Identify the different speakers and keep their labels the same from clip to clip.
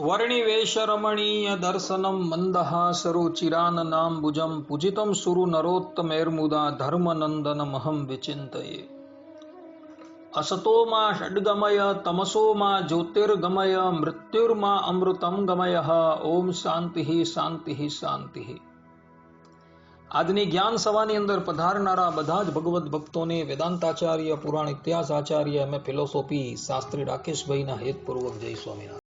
Speaker 1: વર્ણિવેશરમણીય દર્શનમ મંદહાસરુચિરાનનાંબુજમ પૂજિતમ સુરુ નરોત્તમેર્મુદા ધર્મનંદનમહં વિચિંતયે અસતોમાં ષડ્ગમય તમસોમાં જ્યોતિર્ગમય મૃત્યુર્મા અમૃતમ ગમય ઓમ શાંતિ શાંતિ શાંતિ આજની જ્ઞાન સભાની અંદર પધારનારા બધા જ ભગવદ્ ભક્તોને વેદાંતાચાર્ય પુરાણ ઇતિહાસ આચાર્ય એમ ફિલોસોફી શાસ્ત્રી રાકેશભાઈના હેતપૂર્વક જય સ્વામિનારાયણ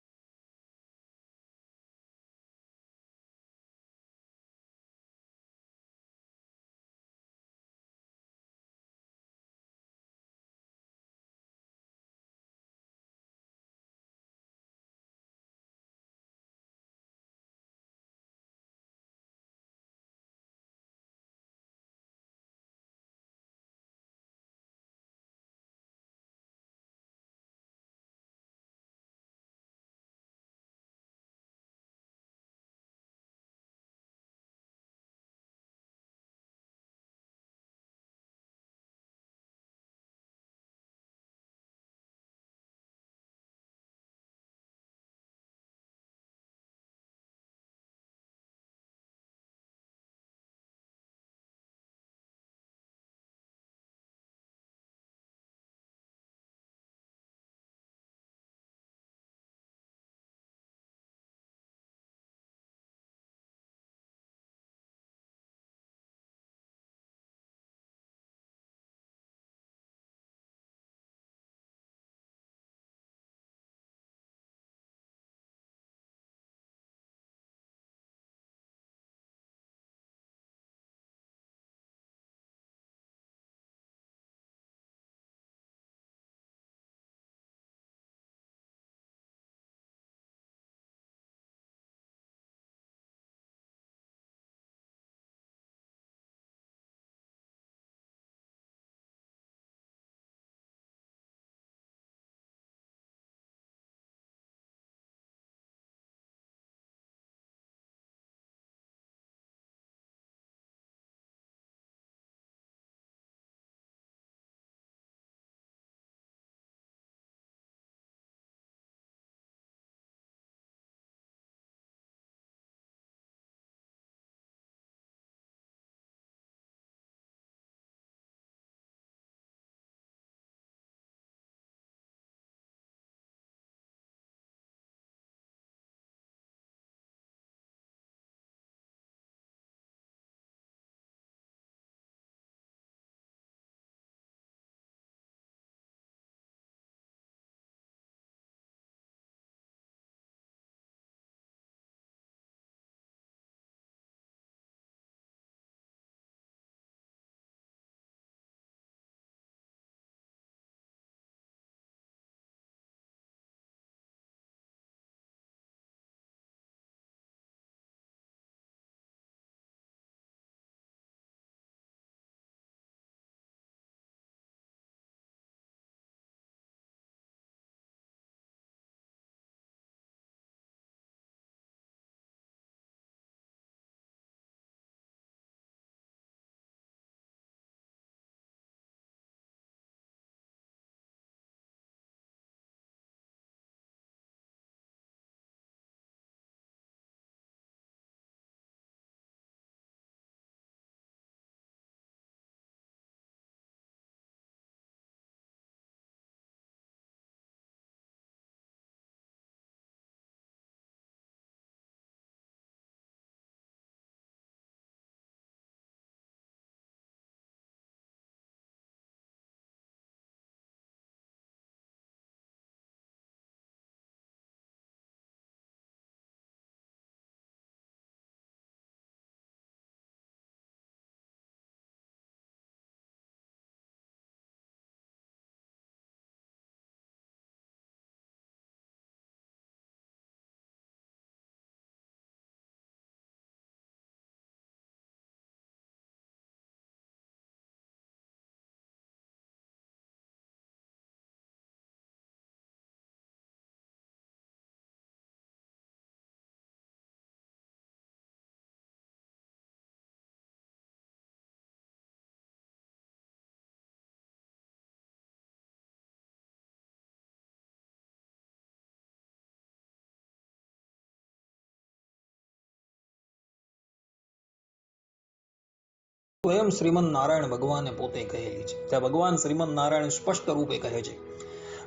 Speaker 1: સ્વયં શ્રીમદ નારાયણ ભગવાને પોતે કહેલી છે. ત્યાં ભગવાન શ્રીમદ નારાયણ સ્પષ્ટ રૂપે કહે છે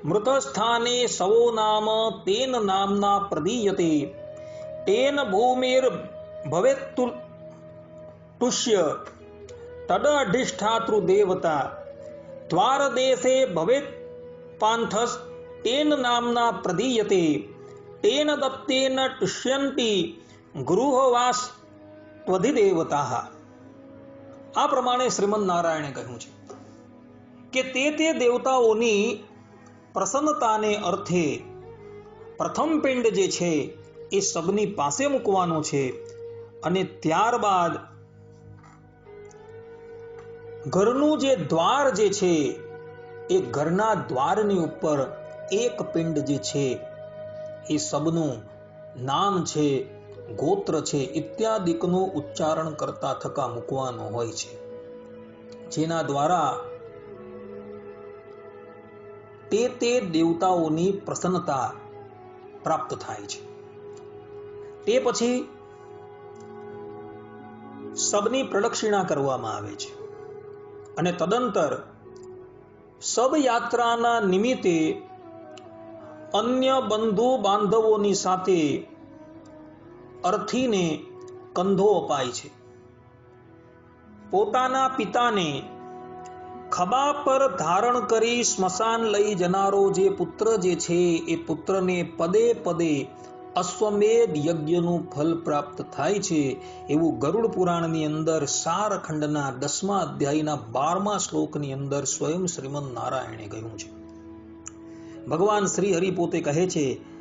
Speaker 1: મૃત સ્થાને સવો નામ તેન નામના પ્રદીયતે. તેન ભૂમિર ભવે તુષ્ય. તદ અધિષ્ઠાતૃ દેવતા. દ્વાર દેશે ભવે પાંથસ તેન નામના પ્રદીયતે. તેન દત્તેન તુષ્યંતી ગૃહવાસ ત્વધિદેવતા આ પ્રમાણે શ્રીમદ નારાયણે કહ્યું છે કે તે તે દેવતાઓની પ્રસન્નતાને અર્થે પ્રથમ પિંડ જે છે એ સબની પાસે મૂકવાનો છે અને ત્યારબાદ ઘરનું જે દ્વાર જે છે એ ઘરના દ્વારની ઉપર એક પિંડ જે છે એ સબનું નામ છે ગોત્ર છે ઇત્યાદિકનું ઉચ્ચારણ કરતા થકા મૂકવાનો હોય છે. જેના દ્વારા તે તે દેવતાઓની પ્રસન્નતા પ્રાપ્ત થાય છે. તે પછી સબની પ્રદક્ષિણા કરવામાં આવે છે અને તદંતર સબ યાત્રાના નિમિત્તે અન્ય બંધુ બાંધવોની સાથે અર્થીને કંધો અપાય છે. પોતાના પિતાને ખભા પર ધારણ કરી સ્મશાન લઈ જનારો જે પુત્ર જે છે, એ પુત્રને પદે પદે અશ્વમેધ યજ્ઞનું ફલ પ્રાપ્ત થાય છે. એવું ગરુડ પુરાણની અંદર સારખંડના દસમા અધ્યાયના બારમા શ્લોકની અંદર સ્વયં શ્રીમદ નારાયણે કહ્યું છે. ભગવાન શ્રી હરિ પોતે કહે છે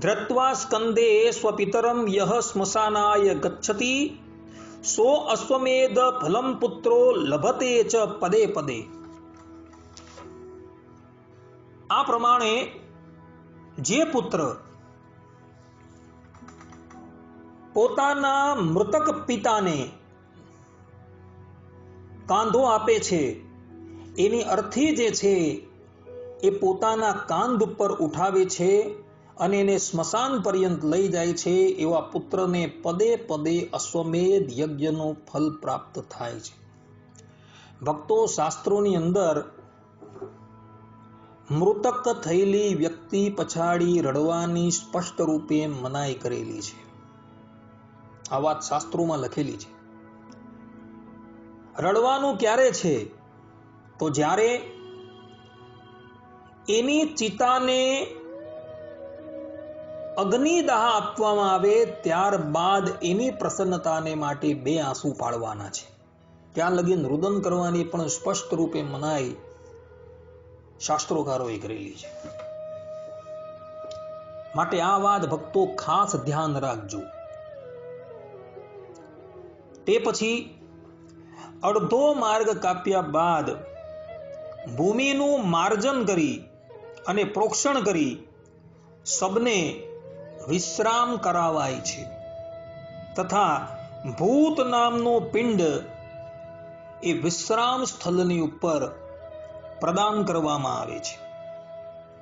Speaker 1: ધ્રત્વા સ્કંદે સ્વપિતરમ યહ સ્મશાનાય ગચ્છતિ, સો અશ્વમેધ ફલમ પુત્રો લભતે ચ પદે પદે. આ પ્રમાણે જે પુત્ર પોતાના મૃતક પિતાને કાંધો આપે છે, એની અર્થી જે છે, એ પોતાના કાંધ ઉપર ઉઠાવે છે અને એને સ્મશાન પર્યંત લઈ જાય છે એવા પુત્રને પદે પદે અશ્વમેધ યજ્ઞનું ફલ પ્રાપ્ત થાય છે. ભક્તો શાસ્ત્રોની અંદર મૃતક થયેલી વ્યક્તિ પછાડી રડવાની સ્પષ્ટ રૂપે મનાઈ કરેલી છે. આ વાત શાસ્ત્રોમાં લખેલી છે. રડવાનું ક્યારે છે? તો જ્યારે એની ચિતાને અગ્નિદાહ આપવામાં આવે ત્યારબાદ એની પ્રસન્નતાને માટે બે આંસુ પાડવાના છે. ત્યાં લગીન રુદન કરવાની પણ સ્પષ્ટ રૂપે મનાઈ શાસ્ત્રોકારોએ કરેલી છે. માટે આ વાત ભક્તો ખાસ ધ્યાન રાખજો. તે પછી અડધો માર્ગ કાપ્યા બાદ ભૂમિનું માર્જન કરી અને પ્રોક્ષણ કરી સબને વિશ્રામ કરાવાય છે. તથા ભૂત નામનો પિંડ એ વિશ્રામ સ્થળની ઉપર પ્રદાન કરવામાં આવે છે.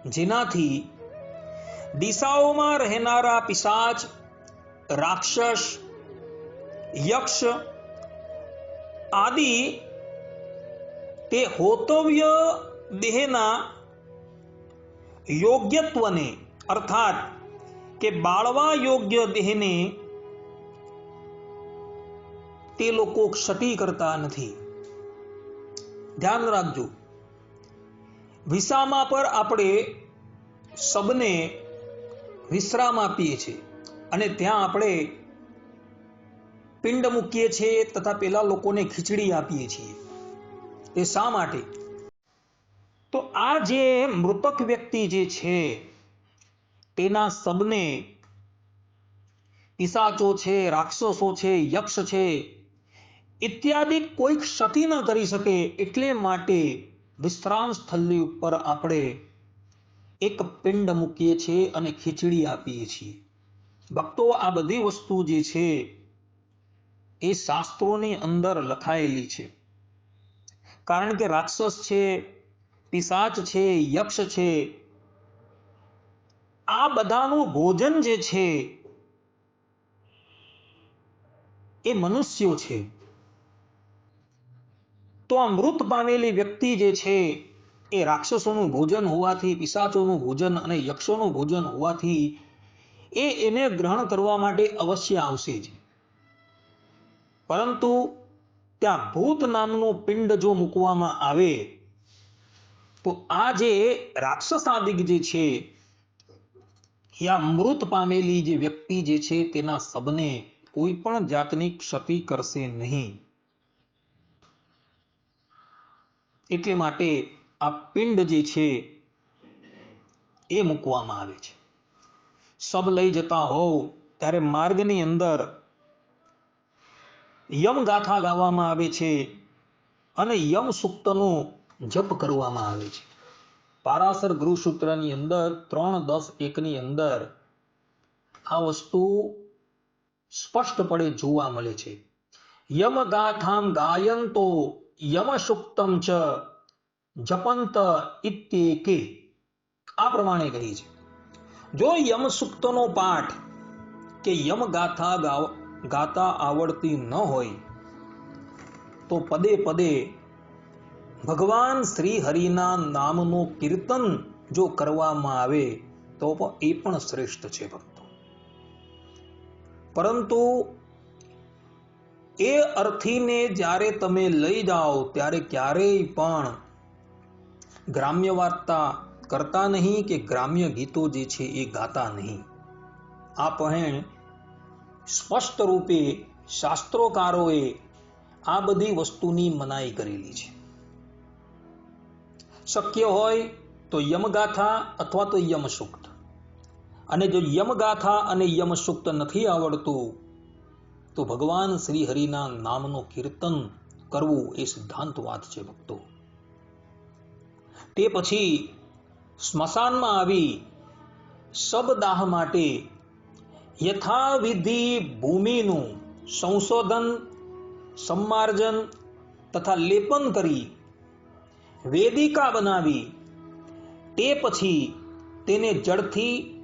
Speaker 1: જેનાથી દિશાઓમાં રહેનારા પિશાચ, રાક્ષસ, યક્ષ આદિ તે હોતવ્ય દેહના યોગ્યત્વને, અર્થાત કે બાળવા યોગ્ય દેહને તે લોકો ક્ષતિ કરતા નથી. ધ્યાન રાખજો. વિસામા પર આપણે સબને વિશ્રામ આપીએ છીએ અને ત્યાં આપણે પિંડ મૂકીએ છીએ તથા પેલા લોકોને ખીચડી આપીએ છીએ. તે શા માટે? તો આ જે મૃતક વ્યક્તિ જે છે તેના સબને પિશાચો છે, રાક્ષસો છે, યક્ષ છે, ઇત્યાદિ કોઈ ક્ષતિ ન કરી શકે એટલે માટે વિશ્રામ સ્થળની ઉપર આપણે એક પિંડ મૂકીએ છીએ અને ખીચડી આપીએ છીએ. ભક્તો, આ બધી વસ્તુ જે છે એ શાસ્ત્રોની અંદર લખાયેલી છે. કારણ કે રાક્ષસ છે પિશાચ છે, યક્ષ છે આ બધાનું ભોજન જે છે, એ મનુષ્યો છે. તો આ મૃત પામેલી વ્યક્તિ જે છે, એ રાક્ષસોનું ભોજન હોવાથી, પિશાચોનું ભોજન અને યક્ષોનું ભોજન હોવાથી, એ એને ગ્રહણ કરવા માટે અવશ્ય આવશે જ. પરંતુ ત્યાં ભૂત નામનું પિંડ જો મૂકવામાં આવે, તો આ જે રાક્ષસાદિક જે છે યા મૃત પામેલી જે વ્યક્તિ જે છે તેના સબને કોઈ પણ જાતની ક્ષતિ કરશે નહીં. એટલે માટે આ પિંડ જે છે એ મૂકવામાં આવે છે. સબ લઈ જતા હોવ ત્યારે માર્ગની અંદર યમગાથા ગાવામાં આવે છે અને યમ સૂક્તનો જપ કરવામાં આવે છે. પારાસર ગૃહસૂત્રની અંદર ત્રણ દસ એકની અંદર આ વસ્તુ સ્પષ્ટપણે જોવા મળે છે. યમગાથામ ગાયંતો યમસુક્તમ ચ જપંત ઇત્યેકે. આ પ્રમાણે કહી છે. જો યમસુક્તનો પાઠ કે યમગાથા ગાતા આવડતી ન હોય, તો પદે પદે ભગવાન શ્રી હરિના નામનું કીર્તન જો કરવામાં આવે, તો એ પણ શ્રેષ્ઠ છે ભક્તો. પરંતુ એ અર્થીને જ્યારે તમે લઈ જાઓ, ત્યારે ક્યારેય પણ ગ્રામ્ય વાર્તા કરતા નહીં કે ગ્રામ્ય ગીતો જે છે એ ગાતા નહીં. આ પહેણ સ્પષ્ટ રૂપે શાસ્ત્રોકારોએ આ બધી વસ્તુની મનાઈ કરેલી છે. શક્ય હોય તો યમગાથા અથવા તો યમસુક્ત. અને જો યમગાથા અને યમસુક્ત નથી આવડતું, તો ભગવાન શ્રી હરિના નામનું કીર્તન કરવું એ સિદ્ધાંત વાત છે ભક્તો. તે પછી સ્મશાનમાં આવી શબદાહ માટે યથાવિધિ ભૂમિનું સંશોધન, સંમાર્જન તથા લેપન કરી વેદિકા બનાવી. તે પછી તેને જળથી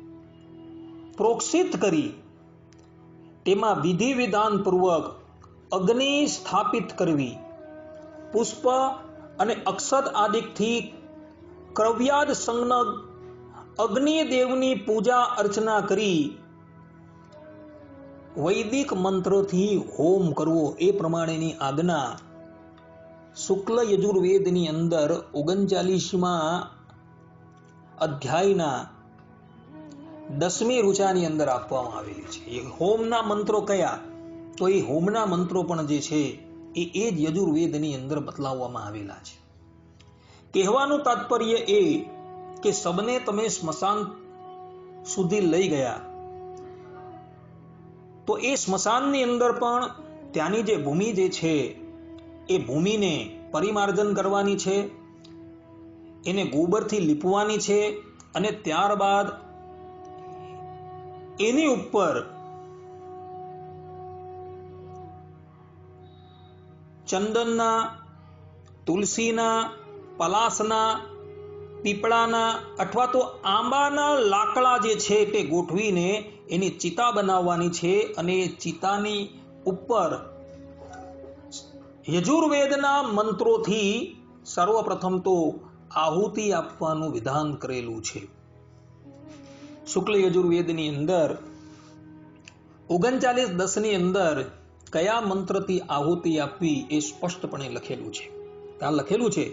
Speaker 1: પ્રોક્ષિત કરી. તેમાં વિધિ વિધાન પૂર્વક અગ્નિ સ્થાપિત કરવી. પુષ્પ અને અક્ષત આદિકથી ક્રવ્યાદ સંજ્ઞ અગ્નિદેવની પૂજા અર્ચના કરી. વૈદિક મંત્રોથી હોમ કરવો એ પ્રમાણેની આજ્ઞા. શુક્લ યજુર્વેદની અંદર ઓગણચાલીસમાં અધ્યાયના દસમી ઋચાની અંદર આપવામાં આવેલી છે. એ હોમના મંત્રો કયા? તો એ હોમના મંત્રો પણ જે છે, એ એ જ યજુર્વેદની અંદર બતલાવવામાં આવેલા છે. કહેવાનું તાત્પર્ય એ કે સબને તમે સ્મશાન સુધી લઈ ગયા. તો એ સ્મશાનની અંદર પણ ત્યાંની જે ભૂમિ જે છે એ ભૂમિને પરિમાર્જન કરવાની છે, એને ગોબરથી લીપવાની છે અને ત્યારબાદ એની ઉપર ચંદનના, તુલસીના, પલાસના, પીપળાના અથવા તો આંબાના લાકડા જે છે તે ગોઠવીને એની ચિતા બનાવવાની છે અને એ ચિતાની ઉપર યજુર્વેદના મંત્રોથી સર્વપ્રથમ તો આહુતિ આપવાનું વિધાન કરેલું છે. શુક્લ યજુર્વેદની અંદર, ઓગણચાલીસ દસની અંદર કયા મંત્રથી આહુતિ આપવી એ સ્પષ્ટપણે લખેલું છે. ત્યાં લખેલું છે,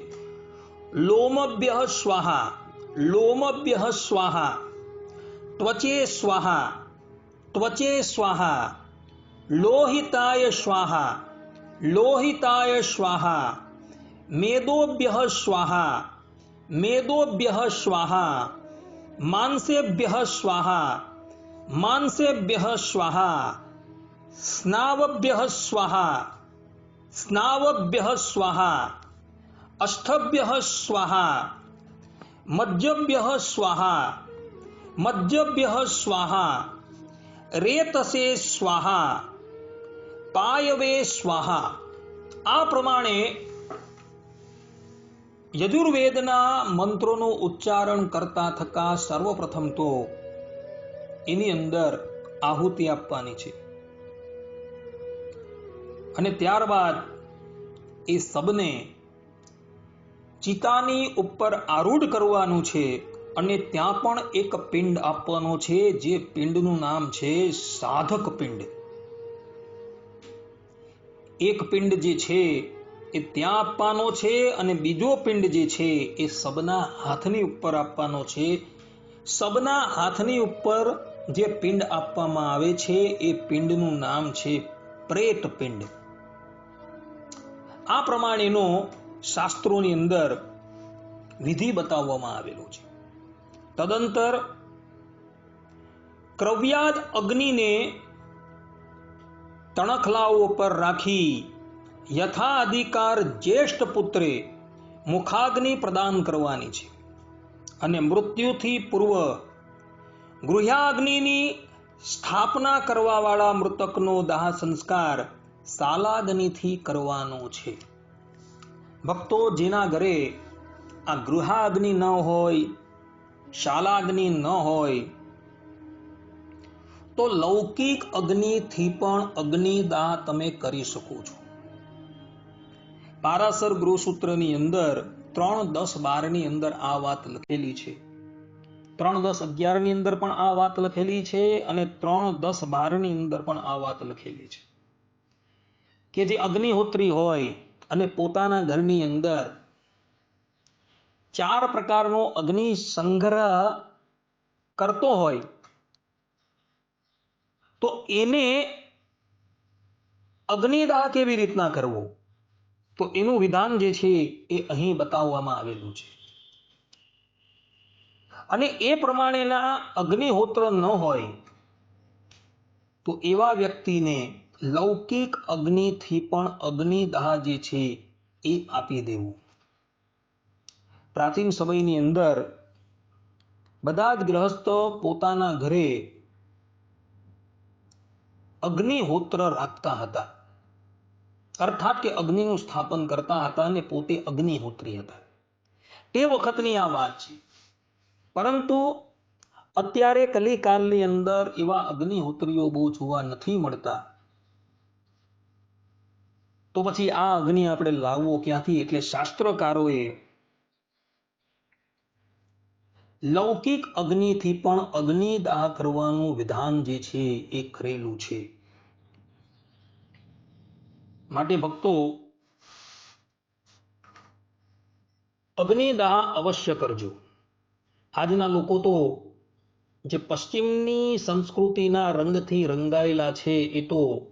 Speaker 1: લોમભ્ય સ્વાહા લોમભ્ય સ્વાહા, ત્વચે સ્વાહા ત્વચે સ્વાહા, લોહિતાય સ્વાહા लोहिताय स्वाहा, मेदोभ्य स्वाहा मेदोभ्य स्वाहा मानसेभ्य स्वाहा मानसेभ्य स्वाहा, स्नावभ्य स्वाहा स्नावभ्य स्वाहा, अष्टभ्य स्वाहा, मध्यभ्य स्वाहा मध्यभ्य स्वाहा, रेतसे स्वाहा। પાયવે સ્વાહા આ પ્રમાણે યજુર્વેદના મંત્રોનું ઉચ્ચારણ કરતા થકા સર્વપ્રથમ તો એની અંદર આહુતિ આપવાની છે અને ત્યારબાદ એ સબને ચિતાની ઉપર આરૂઢ કરવાનું છે અને ત્યાં પણ એક પિંડ આપવાનો છે જે પિંડનું નામ છે સાધક પિંડ એક પિંડ જે છે એ ત્યાં આપવાનો છે અને બીજો પિંડ જે છે એ સબના હાથની ઉપર આપવાનો છે. સબના હાથની ઉપર જે પિંડ આપવામાં આવે છે એ પિંડનું નામ છે પ્રેત પિંડ. આ પ્રમાણેનો શાસ્ત્રોની અંદર વિધિ બતાવવામાં આવેલો છે. તદંતર ક્રવ્યાદ અગ્નિને તણખલાઓ પર રાખી યથા અધિકાર જ્યેષ્ઠ પુત્રે મુખાગ્નિ પ્રદાન કરવાની છે. અને મૃત્યુથી પૂર્વ ગૃહ્યાગ્નિની સ્થાપના કરવાવાળા મૃતકનો દાહ સંસ્કાર સાલાગ્નિથી કરવાનો છે. ભક્તો જેના ઘરે આ ગૃહાગ્નિ ન હોય, શાલાગ્નિ ન હોય તો લૌકિક અગ્નિથી પણ અગ્નિદાહ તમે કરી શકો છો. પારાસર ગૃહસૂત્રની અંદર ત્રણ દસ બારની અંદર આ વાત લખેલી છે. ત્રણ દસ અગિયારની અંદર પણ આ વાત લખેલી છે અને ત્રણ દસ બારની અંદર પણ આ વાત લખેલી છે. કે જે અગ્નિહોત્રી હોય અને પોતાના ઘરની અંદર ચાર પ્રકારનો અગ્નિ સંગ્રહ કરતો હોય તો એને અગ્નિદાહ કેવી રીતના કરવો? તો એનું વિધાન જે છે એ અહીં બતાવવામાં આવેલું છે. અને એ પ્રમાણેના અગ્નિહોત્ર ન હોય, તો એવા વ્યક્તિને લૌકિક અગ્નિથી પણ અગ્નિદાહ જે છે એ આપી દેવું. પ્રાચીન સમયની અંદર બધા જ ગ્રહસ્થ પોતાના ઘરે અગ્નિહોત્ર રાખતા હતા. અર્થાત કે અગ્નિનું સ્થાપન કરતા હતા અને પોતે અગ્નિહોત્રી હતા. તે વખતની આ વાત છે. પરંતુ અત્યારે કલિકાલની અંદર એવા અગ્નિહોત્રીઓ બહુ જોવા નથી મળતા. તો પછી આ અગ્નિ આપણે લાવવો ક્યાંથી? એટલે શાસ્ત્રકારોએ લૌકિક અગ્નિથી પણ અગ્નિદાહ કરવાનું વિધાન જે છે એ કરેલું છે. માટે ભક્તો અગ્નિદાહ અવશ્ય કરજો. આજના લોકો તો જે પશ્ચિમની સંસ્કૃતિના રંગથી રંગાયેલા છે એ તો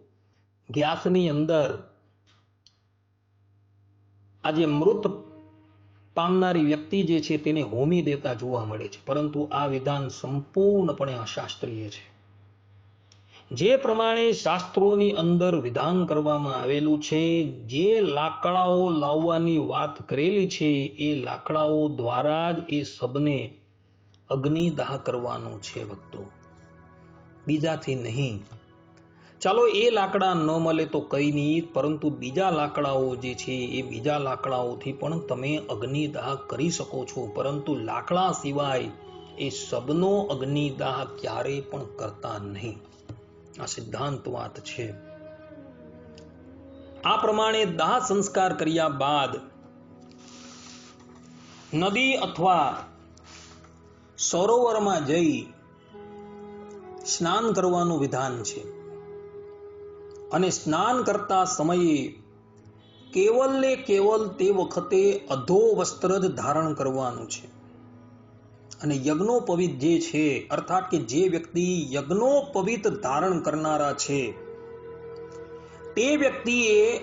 Speaker 1: ગ્યાસની અંદર આજે મૃત પામનારી વ્યક્તિ જે છે તેને હોમી દેતા જોવા મળે છે. પરંતુ આ વિધાન સંપૂર્ણપણે અશાસ્ત્રીય છે. જે પ્રમાણે શાસ્ત્રોની અંદર વિધાન કરવામાં આવેલું છે, જે લાકડાઓ લાવવાની વાત કરેલી છે, એ લાકડાઓ દ્વારા જ એ સબને અગ્નિદાહ કરવાનો છે ભક્તો. બીજાથી નહીં. ચાલો એ લાકડા ન મળે તો કઈ નહીં, પરંતુ બીજા લાકડાઓ જે છે, એ બીજા લાકડાઓથી પણ તમે અગ્નિદાહ કરી શકો છો. પરંતુ લાકડા સિવાય એ સબનો અગ્નિદાહ ક્યારેય પણ કરતા નહીં. આ સિદ્ધાંત વાત છે. આ પ્રમાણે દાહ સંસ્કાર કર્યા બાદ નદી અથવા સરોવરમાં જઈ સ્નાન કરવાનું વિધાન છે. અને સ્નાન કરતા સમયે કેવલ ને કેવલ તે વખતે અધો વસ્ત્ર જ ધારણ કરવાનું છે. અને યજ્ઞોપવિત જે છે, અર્થાત કે જે વ્યક્તિ યજ્ઞોપવિત ધારણ કરનારા છે, તે વ્યક્તિએ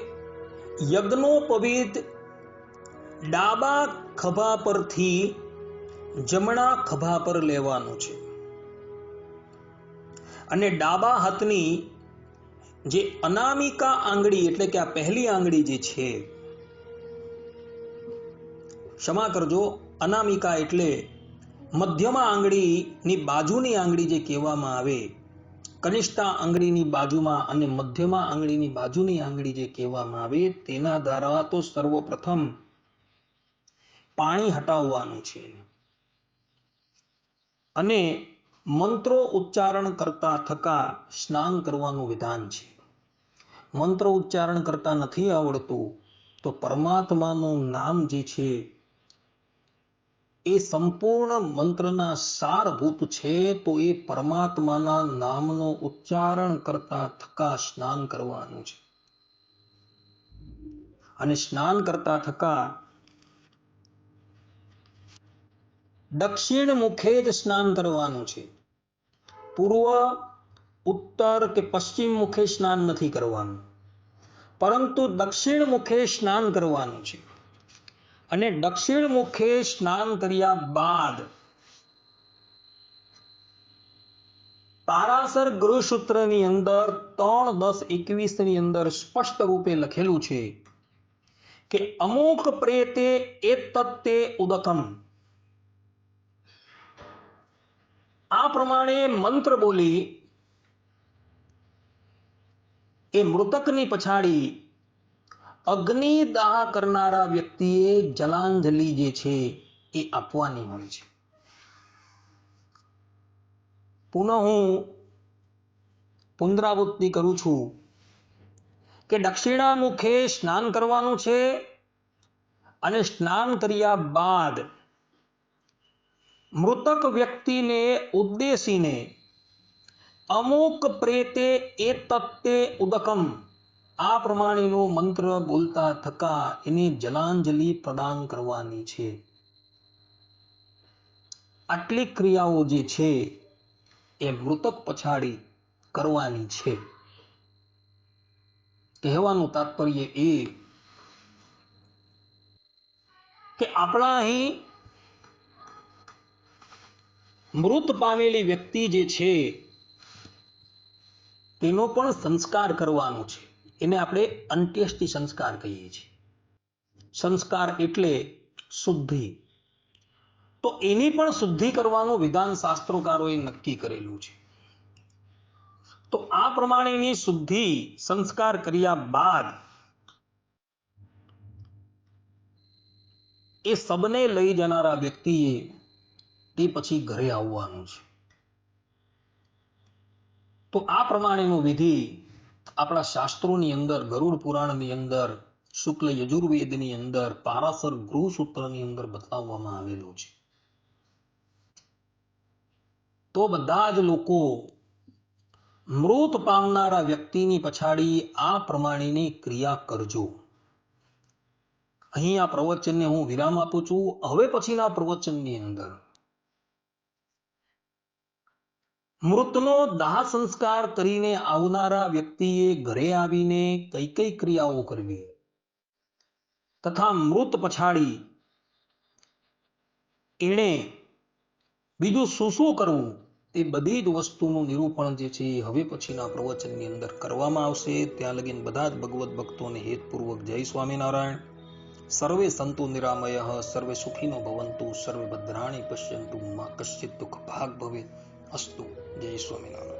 Speaker 1: યજ્ઞોપવિત ડાબા ખભા પરથી જમણા ખભા પર લેવાનું છે. અને ડાબા હાથની જે અનામિકા આંગળી, એટલે કે આ પહેલી આંગળી જે છે, ક્ષમા કરજો, અનામિકા એટલે મધ્યમા આંગળીની બાજુની આંગળી જે કહેવામાં આવે, કનિષ્ઠા આંગળીની બાજુમાં અને મધ્યમાં આંગળીની બાજુની આંગળી જે કહેવામાં આવે, તેના દ્વારા તો સર્વપ્રથમ પાણી હટાવવાનું છે. અને મંત્રો ઉચ્ચારણ કરતા થકા સ્નાન કરવાનું વિધાન છે. મંત્ર ઉચ્ચારણ કરતા નથી આવડતું, તો પરમાત્માનું નામ જે છે એ સંપૂર્ણ મંત્રના સારભૂત છે, તો એ પરમાત્માના નામનો ઉચ્ચારણ કરતા થકા સ્નાન કરવાનું છે. અને સ્નાન કરતા થકા દક્ષિણ મુખે જ સ્નાન કરવાનું છે. પૂર્વ, ઉત્તર કે પશ્ચિમ મુખે સ્નાન નથી કરવાનું. પરંતુ દક્ષિણ મુખે સ્નાન કરવાનું છે. અને દક્ષિણ મુખે સ્નાન કર્યા બાદ તારાસર ગૃહસૂત્રની અંદર ત્રણ દસ એકવીસની અંદર સ્પષ્ટ રૂપે લખેલું છે કે અમુક પ્રેતે એ તત્તે ઉદકમ. આ પ્રમાણે મંત્ર બોલી એ મૃતકની પછાડી અગ્નિદાહ કરનારા વ્યક્તિએ જલાંજલિ જે છે એ આપવાની હોય છે. પુનઃ હું પુનરાવૃત્તિ કરું છું કે દક્ષિણામુખે સ્નાન કરવાનું છે અને સ્નાન કર્યા બાદ મૃતક વ્યક્તિને ઉદ્દેશીને અમુક પ્રેતે એ તત્તે ઉદકમ આ પ્રમાણેનો મંત્ર બોલતા થકા એની જલાંજલિ પ્રદાન કરવાની છે. આટલી ક્રિયાઓ જે છે એ મૃતક પછાડી કરવાની છે. કહેવાનું તાત્પર્ય એ કે આપણા અહીં મૃત પામેલી વ્યક્તિ જે છે તેનો પણ સંસ્કાર કરવાનો છે. એને આપણે અંત્યેષ્ટિ સંસ્કાર કહીએ છીએ. સંસ્કાર એટલે શુદ્ધિ. તો એની પણ શુદ્ધિ કરવાનું વિધાન શાસ્ત્રોકારોએ નક્કી કરેલું છે. તો આ પ્રમાણેની શુદ્ધિ સંસ્કાર કર્યા બાદ એ સબને લઈ જનારા વ્યક્તિએ તે પછી ઘરે આવવાનું છે. તો આ પ્રમાણેનું વિધિ આપણા શાસ્ત્રોની અંદર, ગરુડ પુરાણની અંદર, શુક્લ યજુર્વેદની અંદર, પારાસર ગૃહસૂત્રની અંદર બતાવવામાં આવેલું છે. તો બધા જ લોકો મૃત પામનારા વ્યક્તિની પછાડી આ પ્રમાણેની ક્રિયા કરજો. અહીં આ પ્રવચનને હું વિરામ આપું છું. હવે પછીના પ્રવચનની અંદર મૃતનો દાહ સંસ્કાર કરીને આવનારા વ્યક્તિએ ઘરે આવીને કઈ કઈ ક્રિયાઓ કરવી? તથા મૃત પછાડી એણે બીજું શું શું કરવું? એ બધી જ વસ્તુનું નિરૂપણ જે છે હવે પછીના પ્રવચનની અંદર કરવામાં આવશે. ત્યાં લગીન બધા જ ભગવત ભક્તોને હેતપૂર્વક જય સ્વામિનારાયણ. સર્વે સંતુ નિરામય, સર્વે સુખીનો ભવંતુ, સર્વે ભદ્રાણી પશ્યંતુ, માં કશ્ચિત દુઃખ ભાગ ભવે. અસ્તુ જય સ્વામિનારાયણ